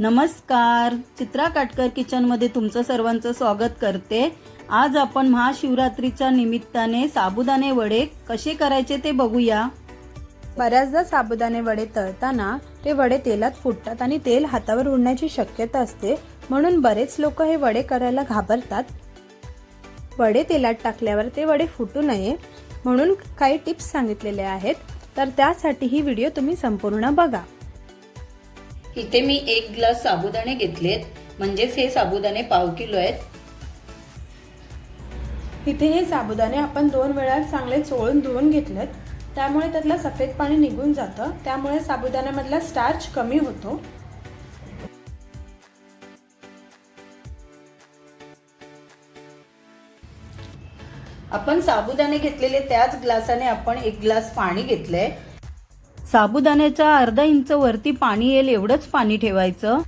नमस्कार. चित्रा काटकर किचनमध्ये तुमचं सर्वांचं स्वागत करते. आज आपण महाशिवरात्रीच्या निमित्ताने साबुदाणे वडे कसे करायचे ते बघूया. बऱ्याचदा साबुदाणे वडे तळताना ते वडे तेलात फुटतात आणि तेल हातावर उडण्याची शक्यता असते म्हणून बरेच लोक हे वडे करायला घाबरतात. वडे तेलात टाकल्यावर ते वडे फुटू नये म्हणून काही टिप्स सांगितलेले आहेत. तर त्यासाठी ही व्हिडिओ तुम्ही संपूर्ण बघा. इथे मी एक ग्लास साबुदाणे घेतलेत. म्हणजेच हे साबुदाणे पाव किलो आहेत. इथे हे साबुदाणे आपण दोन वेळा चांगले चोळून धुवून घेतलेत. त्यामुळे त्यातलं सफेद पाणी निघून जातं. त्यामुळे साबुदाण्यामधला स्टार्च कमी होतो. आपण साबुदाणे घेतलेले त्याच ग्लासाने आपण एक ग्लास पाणी घेतलंय. साबुदाण्याच्या अर्धा इंच वरती पाणी येईल एवढंच पाणी ठेवायचं.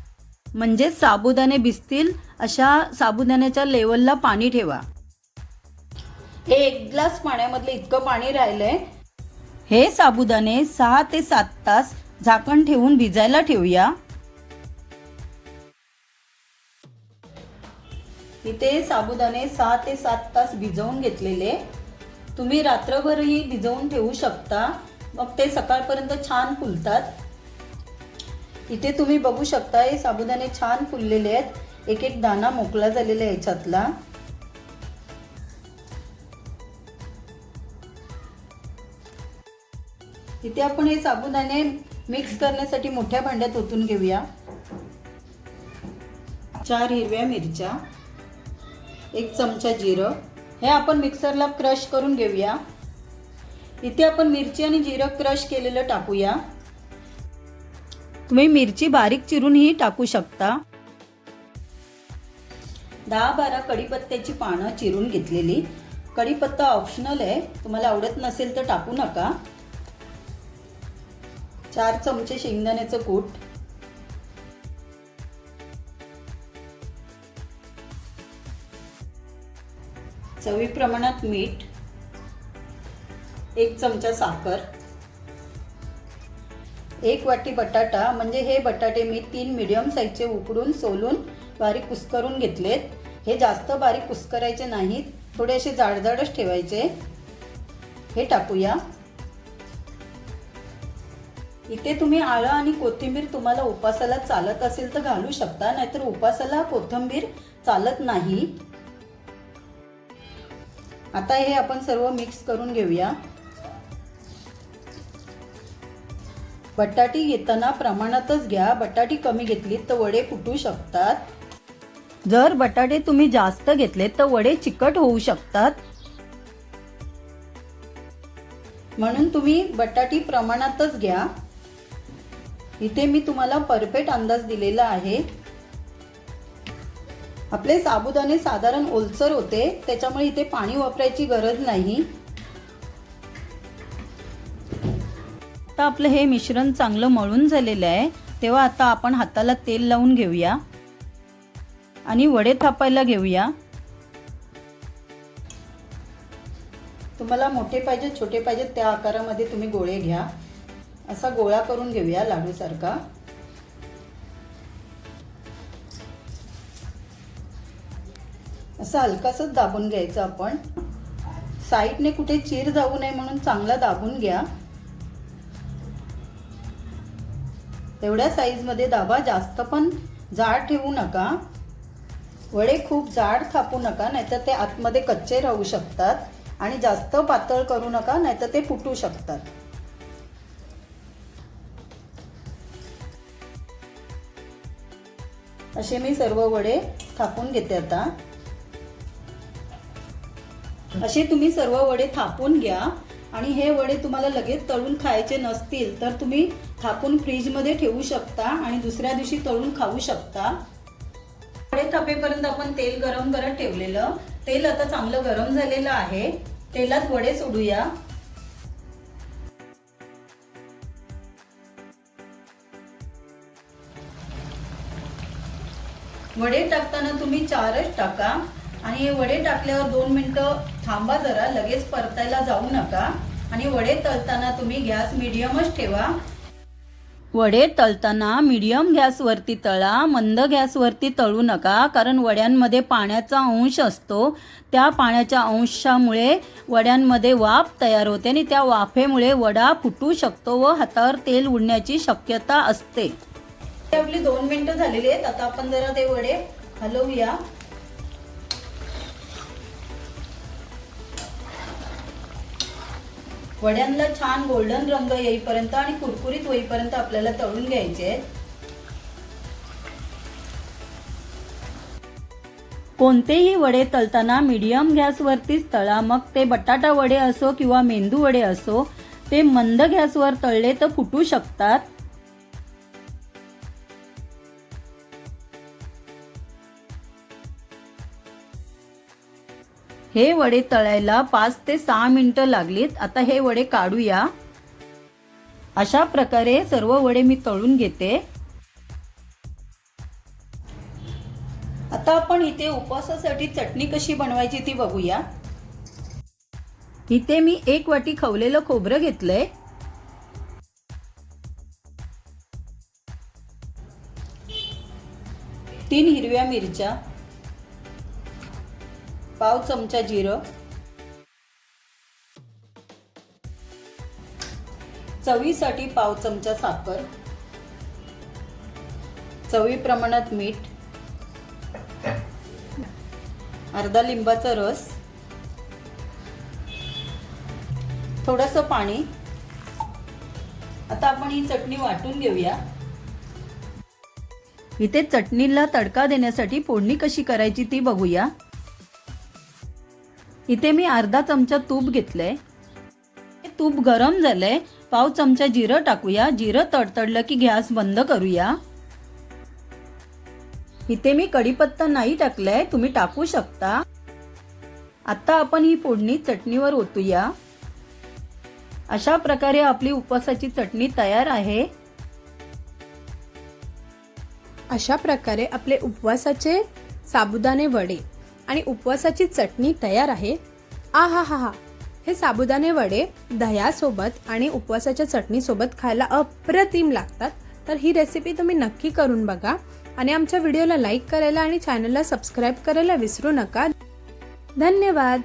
म्हणजेच साबुदाणे भिजतील अशा साबुदाण्याच्या लेवलला पाणी ठेवा. हे एक ग्लास पाण्यामधलं इतकं पाणी राहिलंय. हे साबुदाणे सहा ते सात तास झाकण ठेवून भिजायला ठेवूया. इथे साबुदाणे सहा ते सात तास भिजवून घेतलेले. तुम्ही रात्रभरही भिजवून ठेवू शकता. मग ते सकाळपर्यंत छान फुलतात. इथे तुम्ही बघू शकता हे साबुदाणे छान फुललेले आहेत. एक एक दाना मोकळा झालेला आहे याच्यातला. इथे आपण हे साबुदाणे मिक्स करण्यासाठी मोठ्या भांड्यात ओतून घेऊया. चार हिरव्या मिरच्या एक चमचा जिरं. हे आपण मिक्सरला क्रश करून घेऊया. इथे आपण मिरची आणि जिरं क्रश केलेलं टाकूया. तुम्ही मिरची बारीक चिरूनही टाकू शकता. दहा बारा कढीपत्त्याची पानं चिरून घेतलेली. कढीपत्ता ऑप्शनल आहे. तुम्हाला आवडत नसेल तर टाकू नका. चार चमचे शेंगदाण्याचं कूट. चवी प्रमाणात मीठ. एक चमचा साखर एक वाटी बटाटा म्हणजे हे बटाटे मी तीन मिडियम साईजचे उकडून सोलून बारीक कुस्करून घेतलेत. हे जास्त बारीक कुस्करायचे नाहीत थोडे असे जाडजाडच ठेवायचे. हे टाकूया. इथे तुम्ही आळं आणि कोथिंबीर तुम्हाला उपासाला चालत असेल तर घालू शकता नाहीतर उपासाला कोथिंबीर चालत नाही. आता हे आपण सर्व मिक्स करून घेऊया. बटाटी घेताना प्रमाणातच घ्या. बटाटी कमी घेतली तर वडे फुटू शकतात. जर बटाटे तुम्ही जास्त घेतले तर वडे चिकट होऊ शकतात. म्हणून तुम्ही बटाटी प्रमाणातच घ्या. इथे मी तुम्हाला परफेक्ट अंदाज दिलेला आहे. आपले साबुदाणे साधारण ओलसर होते. त्याच्यामुळे इथे पाणी वापरायची गरज नाही. आता आपलं हे मिश्रण चांगलं मळून झालेलं आहे तेव्हा आता आपण हाताला तेल लावून घेऊया. आणि वडे थापायला घेऊया. तुम्हाला मोठे पाहिजे छोटे पाहिजे त्या आकारामध्ये तुम्ही गोळे घ्या. असा गोळा करून घेऊया लाडूसारखा. असं हलकासच दाबून घ्यायचं आपण. साईडने कुठे चीर जाऊ नये म्हणून चांगला दाबून घ्या. तेवढ्या साईजमध्ये दाबा जास्त पण जाड ठेवू नका. वडे खूप जाड थापू नका नाहीतर ते आतमध्ये कच्चे राहू शकतात. आणि जास्त पातळ करू नका नाहीतर ते फुटू शकतात. असे मी सर्व वडे थापून घेते आता. असे तुम्ही सर्व वडे थापून घ्या. आणि हे वडे तुम्हाला लगेच तळून खायचे नसतील तर तुम्ही थापून फ्रीजमध्ये ठेवू शकता आणि दुसऱ्या दिवशी तळून खाऊ शकता. वडे थापेपर्यंत आपण तेल गरम करत ठेवलेलं. तेल आता चांगलं गरम झालेलं आहे. तेलात वडे सोडूया. वडे टाकताना तुम्ही चारच टाका. आणि हे वडे टाकल्यावर दोन मिनिटं थांबा जरा लगेच परतायला जाऊ नका. आणि वडे तळताना तुम्ही गॅस मिडियमच ठेवा. वडे तळताना मीडियम गॅसवरती तळा मंद गॅसवरती तळू नका कारण वड्यांमध्ये पाण्याचा अंश असतो. त्या पाण्याच्या अंशामुळे वड्यांमध्ये वाफ तयार होते आणि त्या वाफेमुळे वडा फुटू शकतो व हातावर तेल उडण्याची शक्यता असते. आपली दोन मिनटं झालेली आहेत. आता आपण जरा ते वडे हलवूया. वड्यांना छान गोल्डन रंग येईपर्यंत आणि कुरकुरीत होईपर्यंत आपल्याला तळून घ्यायचे आहेत. कोणतेही वडे तळताना मीडियम गॅसवरतीच तळा. मग ते बटाटा वडे असो किंवा मेंदू वडे असो ते मंद गॅसवर तळले तर फुटू शकतात. हे वडे तळायला पाच ते सहा मिनिटं लागलीत. आता हे वडे काढूया. अशा प्रकारे सर्व वडे मी तळून घेते. आता आपण इथे उपवासासाठी चटणी कशी बनवायची ती बघूया. इथे मी एक वाटी खवलेलं खोबरं घेतलंय. तीन हिरव्या मिरच्या. पाव चमचा जिरं. चवीसाठी पाव चमचा साखर. चवी प्रमाणात मीठ. अर्धा लिंबाचा रस. थोडस पाणी. आता आपण ही चटणी वाटून घेऊया. इथे चटणीला तडका देण्यासाठी फोडणी कशी करायची ती बघूया. इथे मी अर्धा चमचा तूप घेतलंय. आहे तूप गरम झालंय. पाव चमचा जिरं टाकूया. जिरं तडतडलं की गॅस बंद करूया. इथे मी कढीपत्ता नाही टाकलाय. तुम्ही टाकू शकता. आता आपण ही फोडणी चटणीवर ओतूया. अशा प्रकारे आपली उपवासाची चटणी तयार आहे. अशा प्रकारे आपले उपवासाचे साबुदाणे वडे. आणि उपवासाची चटणी तयार आहे. आ हा हा हा. हे साबुदाणे वडे दह्यासोबत आणि उपवासाच्या चटणीसोबत खायला अप्रतिम लागतात. तर ही रेसिपी तुम्ही नक्की करून बघा आणि आमच्या व्हिडिओला लाईक करायला आणि चॅनलला सबस्क्राईब करायला विसरू नका. धन्यवाद.